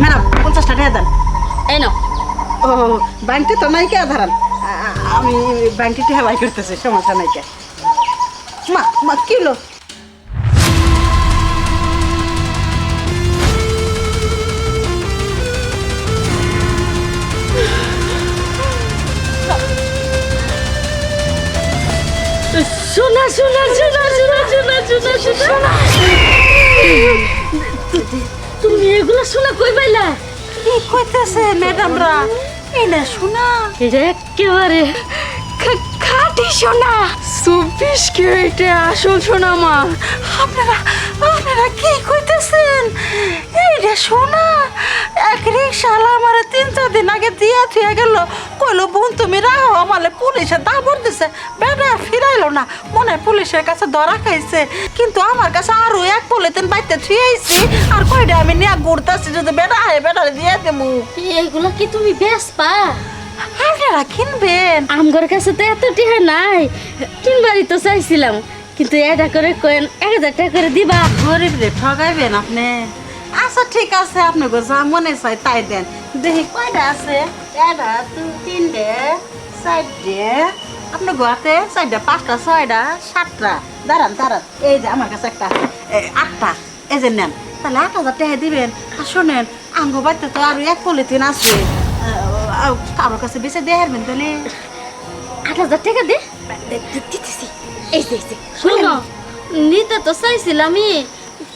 Madam পঞ্চাশটা টাকা দেন। এই নাও। ও ব্যাংকটি তো নাই কে ধারান আমি ব্যাংকটি টাকা বাই করতেছি সমস্যা নাই কে। মা মা কিলো শোনা শোনা শোনা শোনা শোনা শোনা। শোনা। তুমি এগুলো শোনা কই পাইলা? কি কইতেছে ম্যাডামরা না শোনা। এটা একেবারে খাঁটি সোনা। চব্বিশ ক্যারেটে আসল সোনা মা। আপনারা আপনারা কি কইতেছেন? এই রে শোনা এক রিক্সাওয়ালা আমার তিন চার দিন আগে দিয়া থুয়ে গেল। কইলো বোন তুমি রাহো আমালে পুলিশে দাবর দিছে। বেটা ফিরাইলো না। মনে হয় পুলিশের কাছে ধরা খাইছে। কিন্তু আমার কাছে আরও এক পলিথিন বাইতে থুয়ে আইছি। আর কয়টা আমি নিয়ে ঘুরতেছি যদি বেটা আয় বেটা দিয়ে দেবো এইগুলো কি তুমি বেশ পা আপনারা কিনবেন। আমগর কাছে তো এত টিহা নাই। কিনবারই তো চাইছিলাম। কিন্তু এটা করে কোয়েন এক হাজার টাকা করে দিবা। গরিব রে ঠগাইবেন আপনি। আচ্ছা ঠিক আছে আপনি যা মনে চাই তাই দেন। দেখি কয়টা আছে? এটা দু তিনটে চারটে। আপনার গোয়াতে চারটে পাঁচটা ছয়টা সাতটা। দাঁড়ান দাঁড়ান। এই যে আমার কাছে একটা আটটা। এই যে নেন। তাহলে আট হাজার টাকা দিবেন। আর শোনেন আঙ্গ বাড়িতে তো আরও এক পলিথিন আছে। কারোর কাছে বেঁচে দিয়ে হারবেন তাহলে? আট হাজার টাকা দে। দিতেছি। এই যে শোনো নিতে তো চাইছিলামই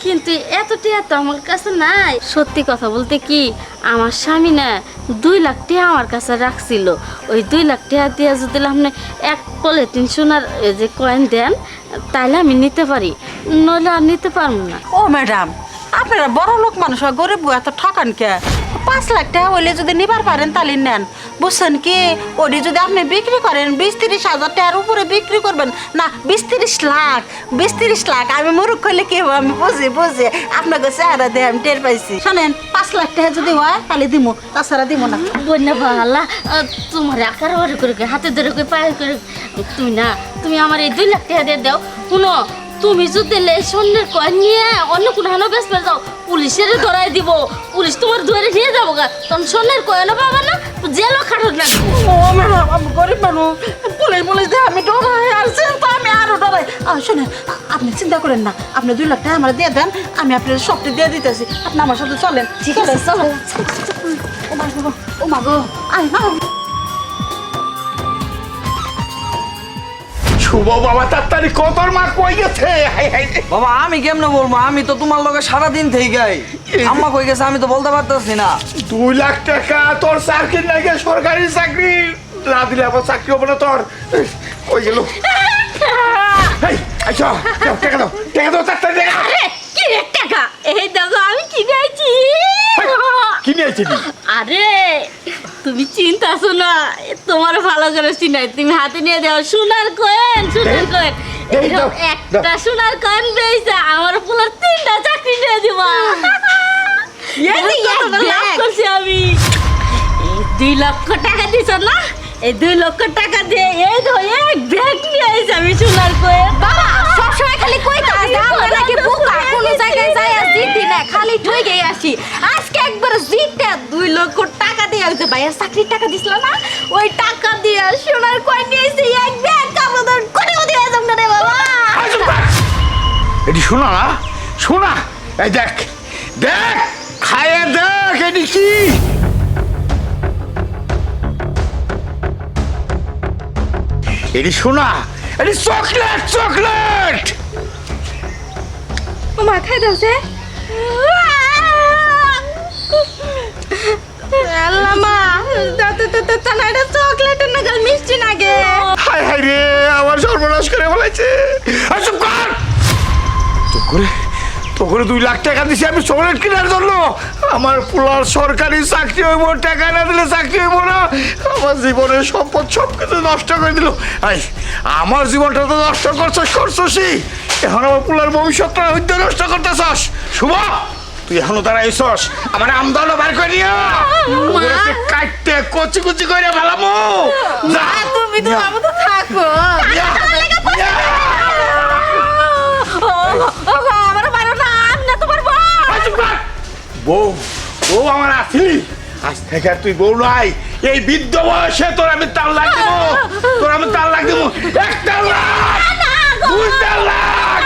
কিন্তু এত টাকা তো আমার কাছে নাই। সত্যি কথা বলতে কি আমার স্বামী না দুই লাখ টাকা আমার কাছে রাখছিল। ওই দুই লাখ টাকা দিয়ে যদি আপনি এক পলিথিন সোনার যে কয়েন দেন তাহলে আমি নিতে পারি। নইলে আর নিতে পারব না। ও ম্যাডাম আপনারা বড় লোক মানুষ গরিব এত ঠকান কে? পাঁচ লাখ টাকা হইলে যদি নিবার পারেন তাহলে নেন। বুঝছেন কি? ওটি যদি আপনি বিক্রি করেন, বিশ তিরিশ হাজার টাকার উপরে বিক্রি করবেন, না, বিশ তিরিশ লাখ, বিশ তিরিশ লাখ, আমি মুরুখ হইলে কি আমি বুঝি বুঝি। আপনাকে চেহারা দিয়ে আমি টের পাইছি। শোনেন, পাঁচ লাখ টাকা যদি হয়, তাহলে দিমু, তাছাড়া দিমু না। বন্যা ভালা তোমার আকার করে, হাতে ধরে করে পায়ে করে, তুমি না, তুমি আমার এই দুই লাখ টাকা দিয়ে দাও। শুনো তুমি যদি লে স্বর্ণের কয়েন নিয়ে অন্য কোনো হানো বেশ পেয়ে যাও পুলিশের ধরাই দিব পুলিশ তোমার ধরে নিয়ে যাব গা। তখন স্বর্ণের কয়েনও পাবে না জেলও খাটো লাগবে ও ম্যাডাম আমি গরিব মানুষ। পুলিশ পুলিশ দিয়ে আমি ডরাই আর চিন্তা আমি আরও ডরাই শোনেন আপনি চিন্তা করেন না আপনি দুই লাখ টাকা আমার দিয়ে দেন আমি আপনার সবটি দিয়ে দিতেছি। আপনি আমার সাথে চলেন। ঠিক আছে চলো ও মা গো ও মা গো। আয় না শুভ বাবা তাড়াতাড়ি কতর মা কই গেছে? হাই হাই রে। বাবা আমি কেমনে বলব? আমি তো তোমার লগে থেকে গাই আম্মা কই গেছে? আমি তো বলতে পারতেছি না। দুই লাখ টাকা তোর চাকরি লাগে সরকারি চাকরি। না দিলে আবার চাকরি হবে না তোর। কই গেল? এই আচ্ছা টাকা দাও টাকা দাও টাকা দাও। রে টাকা? এই দেখো আমি কিনে আইছি হেই, আরে তুমি চিন্তা শোনা তোমার ভালো করে চিনাই। তুমি হাতে নিয়ে দাও সোনার কয়েন সোনার কয়েন একটা। সোনার কয়েন পেয়েছে আমার পুলার তিনটা চাকরি নিয়ে দিবা। আমি। দুই লক্ষ টাকা দিছ না? এই দুই লক্ষ টাকা দিয়ে এই ধর এক ব্যাগ নিয়ে আইছি আমি সোনার কয়েন বাবা সবসময় খালি কইতা আছে আমরা নাকি বোকা কোনো জায়গায় যাই আর জিতি খালি ঠকে আসি। আজকে একবার জিতে দুই লক্ষ টাকা দিয়ে ওই যে ভাইয়ের চাকরির টাকা দিছিল না? ওই টাকা দিয়ে সোনার কয়েন নিয়ে এসে এক ব্যাগ কাপড় কোটি কোটি হয়ে যাম না রে বাবা। এটি শোনা না? শোনা? এই দেখ দেখ খায়ে দেখ এটি কি? এটি শোনা? এটি চকলেট চকলেট! মা খাই দাও সে আল্লাহ মা দাতে তো তো তো না আমার তো দুই লাখ টাকা আমি চকলেট জন্য আমার সরকারি চাকরি টাকা না দিলে চাকরি না আমার জীবনের সম্পদ সব কিছু নষ্ট করে আমার জীবনটা তো নষ্ট করছসই এখন আমার পোলার ভবিষ্যৎটা হইতে নষ্ট করতেছস শুভ তুই এখনও তারা এসস আমার আমদল বার করে নিও। কাটতে কচি কুচি করে ভালামো যা। তুমি তো আমাদের থাকো। আমি বউ। বউ আমার আজ থেকে তুই বউ নাই। এই বৃদ্ধ বয়সে তোর আমি তাল লাগবো তোর আমি তাল লাগবো এক লাখ! দুই লাখ!